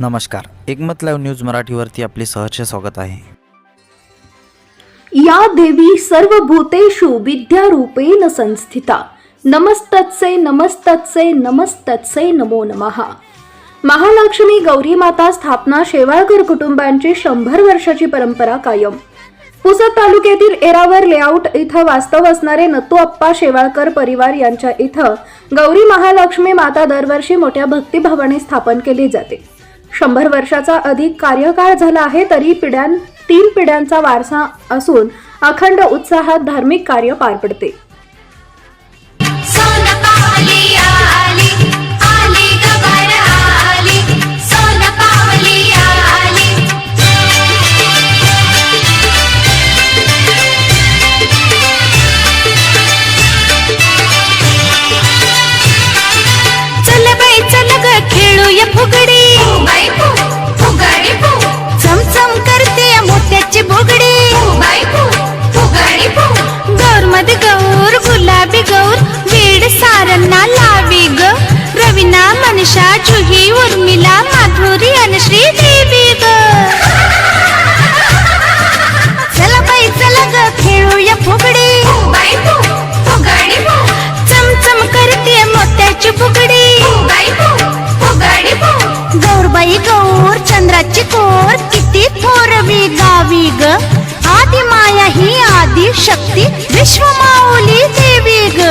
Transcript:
नमस्कार. एकमत live news मराठीवरती आपले सहर्ष स्वागत आहे. या देवी सर्व भूतेषु विद्यारूपेण संस्थिता. नमस्तत्से नमस्तत्से नमस्तत्से नमो नमः. महालक्ष्मी गौरी माता स्थापना शेवाळकर कुटुंबांची शंभर वर्षाची परंपरा कायम. पुसद तालुक्यातील एरावर लेआउट इथं वास्तव असणारे नतू अप्पा शेवाळकर परिवार यांच्या इथं गौरी महालक्ष्मी माता दरवर्षी मोठ्या भक्तिभावाने स्थापन केली जाते. शंभर वर्षाचा अधिक कार्यकाळ झाला आहे तरी पिढ्यां तीन पिढ्यांचा वारसा असून अखंड उत्साहात धार्मिक कार्य पार पडते. बाई गौर चंद्राची कोर किती थोरवी गावी ग. आदि माया ही आदि शक्ती विश्व माऊली देवी ग.